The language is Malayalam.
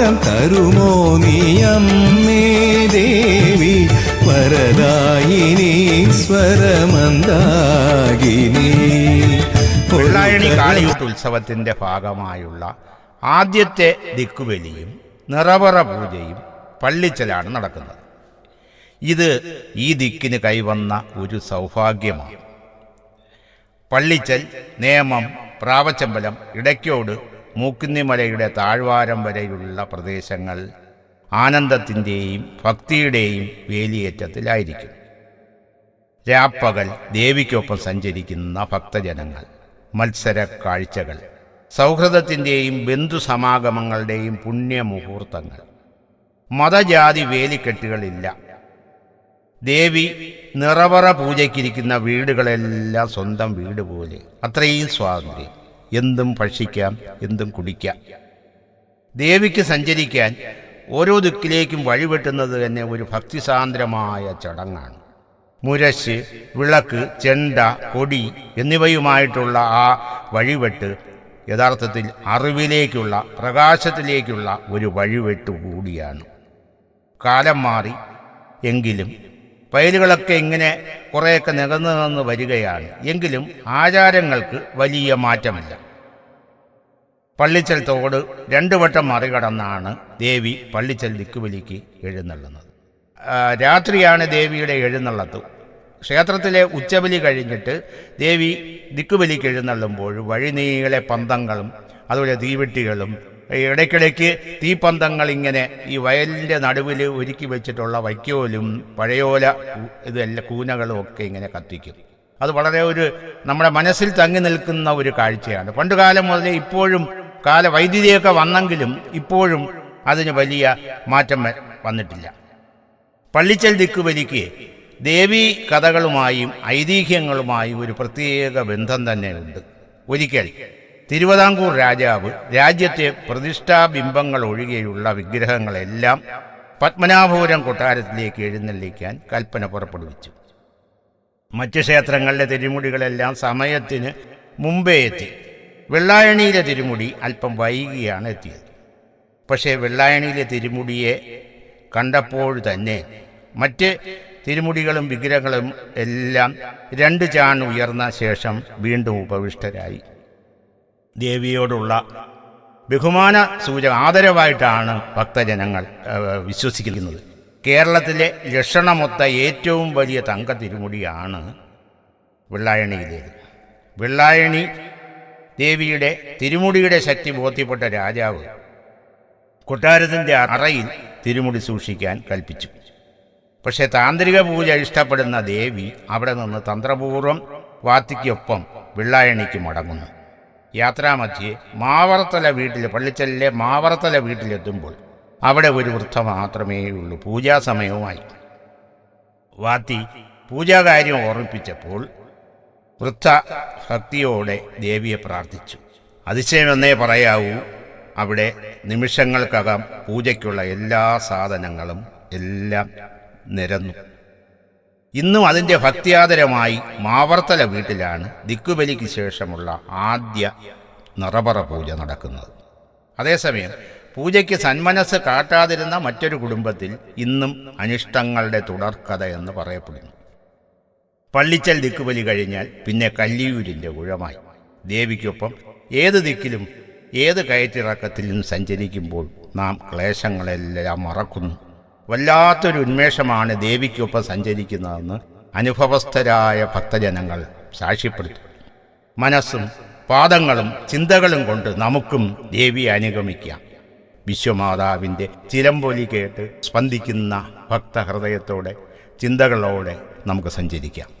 വരം തരുമോ നീയമ്മേ ദേവി? വരദായിനി സ്വരമന്ദാകിനി. വെള്ളായണി കാളിയൂട്ട് ഉത്സവത്തിന്റെ ഭാഗമായുള്ള ആദ്യത്തെ ദിക്കുബലിയും നിറവറ പൂജയും പള്ളിച്ചലാണ് നടക്കുന്നത്. ഇത് ഈ ദിക്കിന് കൈവന്ന ഒരു സൗഭാഗ്യമാണ്. പള്ളിച്ചൽ നേമം പ്രാവച്ചമ്പലം ഇടയ്ക്കോട് മൂക്കുന്നിമലയുടെ താഴ്വാരം വരെയുള്ള പ്രദേശങ്ങൾ ആനന്ദത്തിന്റെയും ഭക്തിയുടെയും വേലിയേറ്റത്തിലായിരിക്കും. രാപ്പകൽ ദേവിക്കൊപ്പം സഞ്ചരിക്കുന്ന ഭക്തജനങ്ങൾ മത്സര കാഴ്ചകൾ സൗഹൃദത്തിന്റെയും ബന്ധുസമാഗമങ്ങളുടെയും പുണ്യമുഹൂർത്തങ്ങൾ. മതജാതി വേലിക്കെട്ടുകളില്ല. ദേവി നിറവറ പൂജയ്ക്കിരിക്കുന്ന വീടുകളെല്ലാം സ്വന്തം വീട് പോലെ അത്രയും സ്വാതന്ത്ര്യം. എന്തും ഭക്ഷിക്കാം എന്തും കുടിക്കാം. ദേവിക്ക് സഞ്ചരിക്കാൻ ഓരോ ദിക്കിലേക്കും വഴിവെട്ടുന്നത് തന്നെ ഒരു ഭക്തിസാന്ദ്രമായ ചടങ്ങാണ്. മുരശ് വിളക്ക് ചെണ്ട കൊടി എന്നിവയുമായിട്ടുള്ള ആ വഴിവെട്ട് യഥാർത്ഥത്തിൽ അറിവിലേക്കുള്ള പ്രകാശത്തിലേക്കുള്ള ഒരു വഴിവെട്ട് കൂടിയാണ്. കാലം മാറി എങ്കിലും വയലുകളൊക്കെ ഇങ്ങനെ കുറേയൊക്കെ നികന്നു നിന്ന് വരികയാണ്. എങ്കിലും ആചാരങ്ങൾക്ക് വലിയ മാറ്റമില്ല. പള്ളിച്ചൽ തോട് രണ്ടു വട്ടം മറികടന്നാണ് ദേവി പള്ളിച്ചൽ ദിക്കുവലിക്ക് എഴുന്നള്ളുന്നത്. രാത്രിയാണ് ദേവിയുടെ എഴുന്നള്ളത്ത്. ക്ഷേത്രത്തിലെ ഉച്ചബലി കഴിഞ്ഞിട്ട് ദേവി ദിക്കുബലിക്ക് എഴുന്നള്ളുമ്പോൾ വഴിനീളെ പന്തങ്ങളും അതുപോലെ തീവെട്ടികളും ഇടയ്ക്കിടയ്ക്ക് തീപ്പന്തങ്ങൾ ഇങ്ങനെ ഈ വയലിന്റെ നടുവിൽ ഒരുക്കി വെച്ചിട്ടുള്ള വൈക്കോലും പഴയോല ഇതെല്ലാം കൂനകളും ഒക്കെ ഇങ്ങനെ കത്തിക്കും. അത് വളരെ ഒരു നമ്മുടെ മനസ്സിൽ തങ്ങി നിൽക്കുന്ന ഒരു കാഴ്ചയാണ്. പണ്ടുകാലം മുതലേ ഇപ്പോഴും കാല വൈദ്യുതിയൊക്കെ വന്നെങ്കിലും ഇപ്പോഴും അതിന് വലിയ മാറ്റം വന്നിട്ടില്ല. പള്ളിച്ചൽ ദിക്കുവലിക്ക് ദേവി കഥകളുമായും ഐതിഹ്യങ്ങളുമായും ഒരു പ്രത്യേക ബന്ധം തന്നെയുണ്ട്. ഒരിക്കൽ തിരുവിതാംകൂർ രാജാവ് രാജ്യത്തെ പ്രതിഷ്ഠാബിംബങ്ങൾ ഒഴികെയുള്ള വിഗ്രഹങ്ങളെല്ലാം പത്മനാഭപുരം കൊട്ടാരത്തിലേക്ക് എഴുന്നള്ളിക്കാൻ കൽപ്പന പുറപ്പെടുവിച്ചു. മറ്റ് ക്ഷേത്രങ്ങളിലെ തിരുമുടികളെല്ലാം സമയത്തിന് മുമ്പേ എത്തി. വെള്ളായണിയിലെ തിരുമുടി അല്പം വൈകിയാണ് എത്തിയത്. പക്ഷേ വെള്ളായണിയിലെ തിരുമുടിയെ കണ്ടപ്പോൾ തന്നെ മറ്റ് തിരുമുടികളും വിഗ്രഹങ്ങളും എല്ലാം രണ്ട് ചാൺ ഉയർന്ന ശേഷം വീണ്ടും ഉപവിഷ്ടരായി. ദേവിയോടുള്ള ബഹുമാന സൂചക ആദരവായിട്ടാണ് ഭക്തജനങ്ങൾ വിശ്വസിക്കുന്നത്. കേരളത്തിലെ ലക്ഷണമൊത്ത ഏറ്റവും വലിയ തങ്ക തിരുമുടിയാണ് വെള്ളായണിയിലേത് വെള്ളായണി ദേവിയുടെ തിരുമുടിയുടെ ശക്തി ബോധ്യപ്പെട്ട രാജാവ് കൊട്ടാരത്തിന്റെ അറയിൽ തിരുമുടി സൂക്ഷിക്കാൻ കൽപ്പിച്ചു. പക്ഷേ താന്ത്രിക പൂജ ഇഷ്ടപ്പെടുന്ന ദേവി അവിടെ നിന്ന് തന്ത്രപൂർവം വാത്തിക്കൊപ്പം വെള്ളായണിക്ക് മടങ്ങുന്നു. യാത്രാമധ്യേ മാവറത്തല വീട്ടിൽ പള്ളിച്ചലിലെ മാവറത്തല വീട്ടിലെത്തുമ്പോൾ അവിടെ ഒരു വൃദ്ധ മാത്രമേ ഉള്ളൂ. പൂജാസമയവുമായി വാത്തി പൂജാകാര്യം ഓർമ്മിപ്പിച്ചപ്പോൾ വൃദ്ധ ഭക്തിയോടെ ദേവിയെ പ്രാർത്ഥിച്ചു. അതിശയമെന്നേ പറയാവൂ അവിടെ നിമിഷങ്ങൾക്കകം പൂജയ്ക്കുള്ള എല്ലാ സാധനങ്ങളും എല്ലാം നിരന്നു. ഇന്നും അതിന്റെ ഭക്തിയാദരമായി മാവർത്തല വീട്ടിലാണ് ദിക്കുബലിക്ക് ശേഷമുള്ള ആദ്യ നിറപറ പൂജ നടക്കുന്നത്. അതേസമയം പൂജയ്ക്ക് സന്മനസ് കാട്ടാതിരുന്ന മറ്റൊരു കുടുംബത്തിൽ ഇന്നും അനിഷ്ടങ്ങളുടെ തുടർക്കഥ എന്ന് പറയപ്പെടുന്നു. പള്ളിച്ചൽ ദിക്കുബലി കഴിഞ്ഞാൽ പിന്നെ കല്ലിയൂരിന്റെ ഉഴമായി. ദേവിക്കൊപ്പം ഏത് ദിക്കിലും ഏത് കയറ്റിറക്കത്തിലും സഞ്ചരിക്കുമ്പോൾ നാം ക്ലേശങ്ങളെല്ലാം മറക്കുന്നു. വല്ലാത്തൊരു ഉന്മേഷമാണ് ദേവിക്കൊപ്പം സഞ്ചരിക്കുന്നതെന്ന് അനുഭവസ്ഥരായ ഭക്തജനങ്ങൾ സാക്ഷ്യപ്പെടുത്തും. മനസ്സും പാദങ്ങളും ചിന്തകളും കൊണ്ട് നമുക്കും ദേവിയെ അനുഗമിക്കാം. വിശ്വമാതാവിന്റെ ചിലമ്പൊലി കേട്ട് സ്പന്ദിക്കുന്ന ഭക്തഹൃദയത്തോടെ ചിന്തകളോടെ നമുക്ക് സഞ്ചരിക്കാം.